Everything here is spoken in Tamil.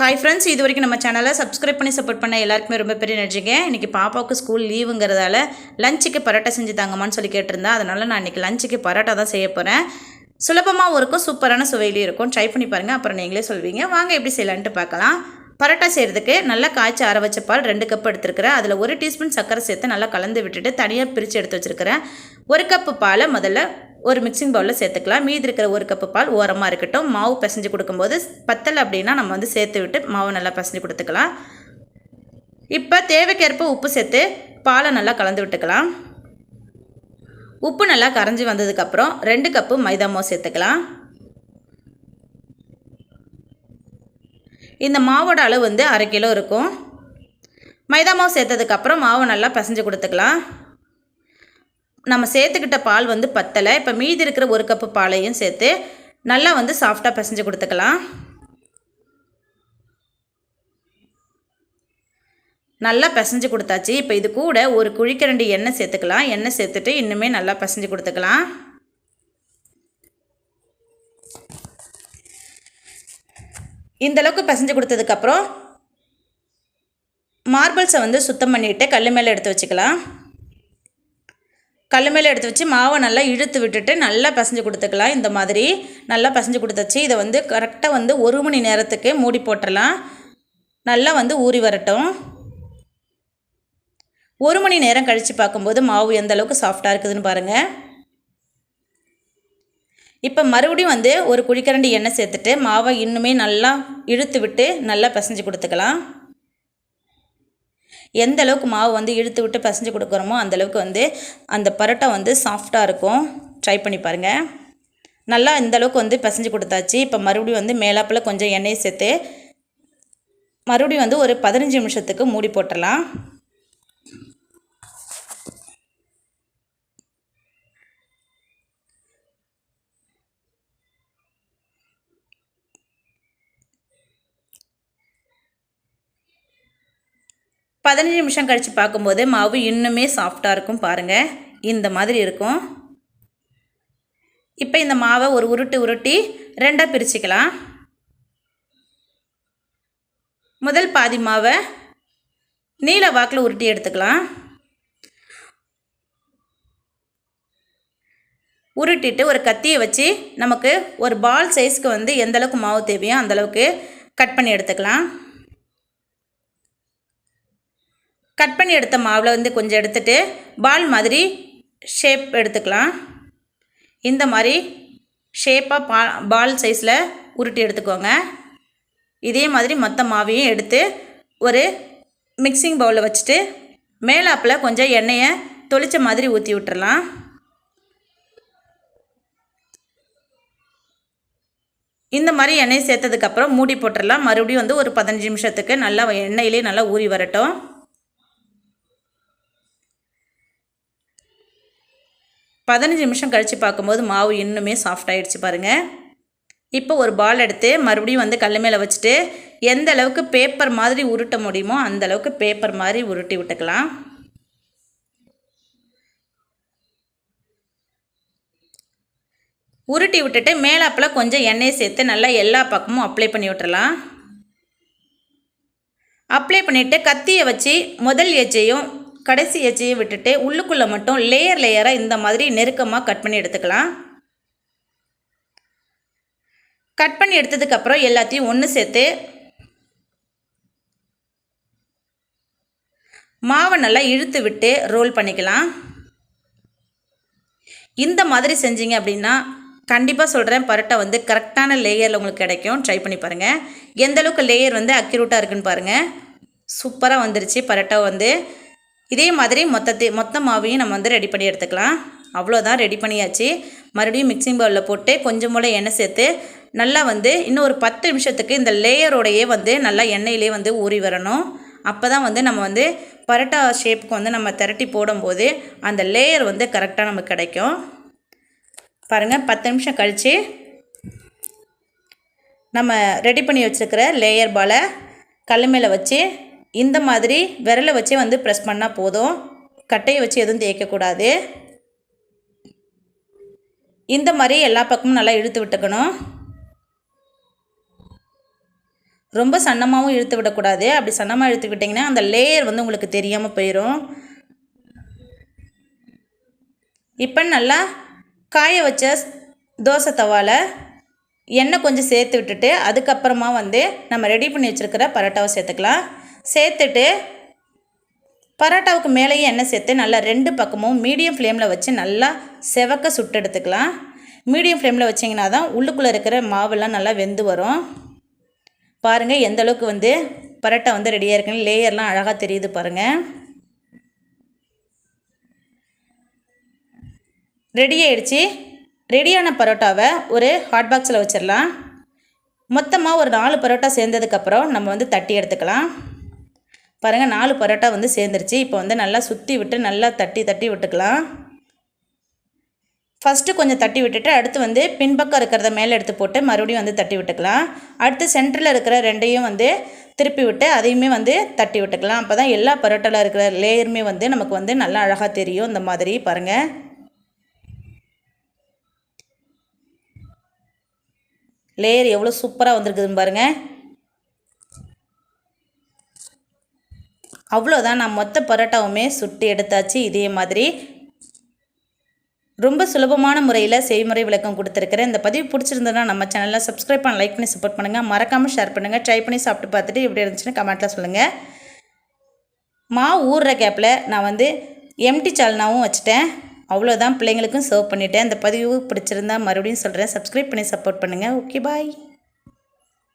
ஹாய் ஃப்ரெண்ட்ஸ் இது வரைக்கும் நம்ம சேனலை சப்ஸ்கிரைப் பண்ணி சப்போர்ட் பண்ண எல்லாருக்குமே ரொம்ப பெரிய நன்றிங்க. இன்றைக்கி பாப்பாவுக்கு ஸ்கூல் லீவுங்கிறதால லஞ்சுக்கு பரோட்டா செஞ்சு தாங்கம்மான்னு சொல்லி கேட்டிருந்தா அதனால் நான் இன்றைக்கி லஞ்சுக்கு பரோட்டா தான் செய்ய போகிறேன் சுலபமாகவும் இருக்கும் சூப்பரான சுவையிலையும் இருக்கும். ட்ரை பண்ணி பாருங்கள் அப்புறம் நீங்களே சொல்வீங்க. வாங்க எப்படி செய்யலான்ட்டு பார்க்கலாம். பரோட்டா செய்கிறதுக்கு நல்லா காய்ச்சி அரை வச்ச பால் ரெண்டு கப் எடுத்துருக்கிறேன். அதில் ஒரு டீஸ்பூன் சர்க்கரை சேர்த்து நல்லா கலந்து விட்டுட்டு தனியாக பிரித்து எடுத்து வச்சுருக்கிறேன். ஒரு கப்பு பாலை முதல்ல ஒரு மிக்சிங் பவுலில் சேர்த்துக்கலாம். மீதி இருக்கிற ஒரு கப்பு பால் ஓரமாக இருக்கட்டும். மாவு பிசைஞ்சு கொடுக்கும்போது பத்தலை அப்படின்னா நம்ம வந்து சேர்த்து விட்டு மாவு நல்லா பிசைஞ்சு கொடுத்துக்கலாம். இப்போ தேவைக்கேற்ப உப்பு சேர்த்து பாலை நல்லா கலந்து விட்டுக்கலாம். உப்பு நல்லா கரைஞ்சி வந்ததுக்கப்புறம் ரெண்டு கப்பு மைதா மாவு சேர்த்துக்கலாம். இந்த மாவோட அளவு வந்து அரை கிலோ இருக்கும். மைதா மாவு சேர்த்ததுக்கப்புறம் மாவை நல்லா பிசைஞ்சு கொடுத்துக்கலாம். நம்ம சேர்த்துக்கிட்ட பால் வந்து பத்தலை. இப்போ மீதி இருக்கிற ஒரு கப்பு பாலையும் சேர்த்து நல்லா வந்து சாஃப்டாக பிசைஞ்சு கொடுத்துக்கலாம். நல்லா பிசைஞ்சு கொடுத்தாச்சு. இப்போ இது கூட ஒரு குழிக்கரண்டி எண்ணெய் சேர்த்துக்கலாம். எண்ணெய் சேர்த்துட்டு இன்னுமே நல்லா பிசைஞ்சு கொடுத்துக்கலாம். இந்தளவுக்கு பிசைஞ்சு கொடுத்ததுக்கப்புறம் மார்பிள்ஸை வந்து சுத்தம் பண்ணிவிட்டு கல் மேலே எடுத்து வச்சுக்கலாம். கல் மேலே எடுத்து வச்சு மாவை நல்லா இழுத்து விட்டுட்டு நல்லா பிசைஞ்சு கொடுத்துக்கலாம். இந்த மாதிரி நல்லா பிசைஞ்சு கொடுத்தாச்சு. இதை வந்து கரெக்டாக வந்து ஒரு மணி நேரத்துக்கு மூடி போட்டுடலாம் நல்லா வந்து ஊறி வரட்டும். ஒரு மணி நேரம் கழித்து பார்க்கும்போது மாவு எந்த அளவுக்கு சாஃப்டாக இருக்குதுன்னு பாருங்கள் இப்போ மறுபடியும் வந்து ஒரு குழிக்கரண்டி எண்ணெய் சேர்த்துட்டு மாவை இன்னுமே நல்லா இழுத்து விட்டு நல்லா பிசைஞ்சு கொடுத்துக்கலாம். எந்த அளவுக்கு மாவு வந்து இழுத்து விட்டு பிசைஞ்சு கொடுக்குறோமோ அந்தளவுக்கு வந்து அந்த பரோட்டா வந்து சாஃப்டாக இருக்கும். ட்ரை பண்ணி பாருங்கள் நல்லா இந்த அளவுக்கு வந்து பிசைஞ்சு கொடுத்தாச்சு. இப்போ மறுபடியும் வந்து மேலாப்பில் கொஞ்சம் எண்ணெய் சேர்த்து மறுபடியும் வந்து ஒரு பதினஞ்சு நிமிஷத்துக்கு மூடி போட்டுடலாம் பதினஞ்சு நிமிஷம் கழித்து பார்க்கும்போது மாவு இன்னுமே சாஃப்டாக இருக்கும் பாருங்கள் இந்த மாதிரி இருக்கும். இப்போ இந்த மாவை ஒரு உருட்டு உருட்டி ரெண்டாக பிரிச்சுக்கலாம். முதல் பாதி மாவை நீல வாக்கில் உருட்டி எடுத்துக்கலாம். உருட்டிட்டு ஒரு கத்தியை வச்சு நமக்கு ஒரு பால் சைஸ்க்கு வந்து எந்த அளவுக்கு மாவு தேவையோ அந்தளவுக்கு கட் பண்ணி எடுத்துக்கலாம். கட் பண்ணி எடுத்த மாவில் வந்து கொஞ்சம் எடுத்துகிட்டு பால் மாதிரி ஷேப் எடுத்துக்கலாம். இந்த மாதிரி ஷேப்பாக பா பால் சைஸில் உருட்டி எடுத்துக்கோங்க. இதே மாதிரி மொத்த மாவையும் எடுத்து ஒரு மிக்சிங் பவுலில் வச்சுட்டு மேலாப்பில் கொஞ்சம் எண்ணெயை தொளிச்ச மாதிரி ஊற்றி விட்டுறலாம். இந்த மாதிரி எண்ணெய் சேர்த்ததுக்கப்புறம் மூடி போட்டுடலாம் மறுபடியும் வந்து ஒரு பதினஞ்சு நிமிஷத்துக்கு நல்லா எண்ணெயிலே நல்லா ஊறி வரட்டும். பதினஞ்சு நிமிஷம் கழித்து பார்க்கும்போது மாவு இன்னுமே சாஃப்ட் ஆகிடுச்சு பாருங்கள் இப்போ ஒரு பால் எடுத்து மறுபடியும் வந்து கல் மேலே வச்சுட்டு எந்த அளவுக்கு பேப்பர் மாதிரி உருட்ட முடியுமோ அந்த அளவுக்கு பேப்பர் மாதிரி உருட்டி விட்டுக்கலாம். உருட்டி விட்டுட்டு மேலாப்பில் கொஞ்சம் எண்ணெய் சேர்த்து நல்லா எல்லா பக்கமும் அப்ளை பண்ணி விட்டுறலாம். அப்ளை பண்ணிவிட்டு கத்தியை வச்சு முதல் எஜ்ஜையும் கடைசி எச்சையை விட்டுட்டு உள்ளுக்குள்ளே மட்டும் லேயர் லேயராக இந்த மாதிரி நெருக்கமாக கட் பண்ணி எடுத்துக்கலாம். கட் பண்ணி எடுத்ததுக்கப்புறம் எல்லாத்தையும் ஒன்று சேர்த்து மாவை நல்லா இழுத்து விட்டு ரோல் பண்ணிக்கலாம். இந்த மாதிரி செஞ்சீங்க அப்படின்னா கண்டிப்பாக சொல்கிறேன் பரோட்டா வந்து கரெக்டான லேயரில் உங்களுக்கு கிடைக்கும். ட்ரை பண்ணி பாருங்கள் எந்த அளவுக்கு லேயர் வந்து அக்யூரேட்டாக இருக்குன்னு பாருங்கள் சூப்பராக வந்துருச்சு. பரோட்டா வந்து இதே மாதிரி மொத்தத்தை மொத்த மாவையும் நம்ம வந்து ரெடி பண்ணி எடுத்துக்கலாம். அவ்வளோதான் ரெடி பண்ணியாச்சு. மறுபடியும் மிக்சிங் பவுலில் போட்டு கொஞ்சம் போல் எண்ணெய் சேர்த்து நல்லா வந்து இன்னும் ஒரு பத்து நிமிஷத்துக்கு இந்த லேயரோடையே வந்து நல்லா எண்ணெயிலே வந்து ஊறி வரணும். அப்போ தான் வந்து நம்ம வந்து பரோட்டா ஷேப்புக்கு வந்து நம்ம திரட்டி போடும்போது அந்த லேயர் வந்து கரெக்டாக நமக்கு கிடைக்கும். பாருங்கள் பத்து நிமிஷம் கழித்து நம்ம ரெடி பண்ணி வச்சுருக்கிற லேயர் பாலை கல் மேலே வச்சு இந்த மாதிரி விரலை வச்சே வந்து ப்ரெஸ் பண்ணால் போதும். கட்டையை வச்சு எதுவும் தேய்க்கக்கூடாது. இந்த மாதிரி எல்லா பக்கமும் நல்லா இழுத்து விட்டுக்கணும். ரொம்ப சன்னமாகவும் இழுத்து விடக்கூடாது. அப்படி சன்னமாக இழுத்து விட்டிங்கன்னா அந்த லேயர் வந்து உங்களுக்கு தெரியாமல் போயிடும் இப்போ நல்லா காய வச்ச தோசை தவாவில் எண்ணெய் கொஞ்சம் சேர்த்து விட்டுட்டு அதுக்கப்புறமா வந்து நம்ம ரெடி பண்ணி வச்சுருக்கிற பரோட்டாவை சேர்த்துக்கலாம். சேர்த்துட்டு பரோட்டாவுக்கு மேலேயும் எண்ணெய் சேர்த்து நல்லா ரெண்டு பக்கமும் மீடியம் ஃப்ளேமில் வச்சு நல்லா செவக்க சுட்டு எடுத்துக்கலாம். மீடியம் ஃப்ளேமில் வச்சிங்கன்னா தான் உள்ளுக்குள்ளே இருக்கிற மாவெல்லாம் நல்லா வெந்து வரும். பாருங்கள் எந்த அளவுக்கு வந்து பரோட்டா வந்து ரெடியாக இருக்குன்னு லேயர்லாம் அழகாக தெரியுது பாருங்கள் ரெடி ஆயிடுச்சு. ரெடியான பரோட்டாவை ஒரு ஹாட் பாக்ஸில் வச்சிடலாம். மொத்தமாக ஒரு நாலு பரோட்டா சேர்ந்ததுக்கப்புறம் நம்ம வந்து தட்டி எடுத்துக்கலாம். பாருங்கள் நாலு பரோட்டா வந்து சேர்ந்துருச்சு. இப்போ வந்து நல்லா சுற்றி விட்டு நல்லா தட்டி தட்டி விட்டுக்கலாம். ஃபஸ்ட்டு கொஞ்சம் தட்டி விட்டுட்டு அடுத்து வந்து பின்பக்கம் இருக்கிறத மேலே எடுத்து போட்டு மறுபடியும் வந்து தட்டி விட்டுக்கலாம். அடுத்து சென்டரில் இருக்கிற ரெண்டையும் வந்து திருப்பி விட்டு அதையுமே வந்து தட்டி விட்டுக்கலாம். அப்போ தான் எல்லா பரோட்டாவில் இருக்கிற லேயருமே வந்து நமக்கு வந்து நல்லா அழகாக தெரியும் இந்த மாதிரி பாருங்கள் லேயர் எவ்வளோ சூப்பராக வந்திருக்குதுன்னு பாருங்கள் அவ்வளோதான் நான் மொத்த பரோட்டாவுமே சுட்டு எடுத்தாச்சு. இதே மாதிரி ரொம்ப சுலபமான முறையில் செய்முறை விளக்கம் கொடுத்துருக்கிறேன். இந்த பதிவு பிடிச்சிருந்ததுன்னா நம்ம சேனலில் சப்ஸ்கிரைப் பண்ண லைக் பண்ணி சப்போர்ட் பண்ணுங்கள் மறக்காமல் ஷேர் பண்ணுங்கள் ட்ரை பண்ணி சாப்பிட்டு பார்த்துட்டு எப்படி இருந்துச்சுன்னு கமெண்ட்டில் சொல்லுங்கள் மா ஊறுற கேப்பில் நான் வந்து எம்டி சால்னாவும் வச்சுட்டேன். அவ்வளோதான் பிள்ளைங்களுக்கும் சர்வ் பண்ணிட்டேன். இந்த பதிவு பிடிச்சிருந்தா மறுபடியும் சொல்கிறேன் சப்ஸ்கிரைப் பண்ணி சப்போர்ட் பண்ணுங்கள் ஓகே பாய்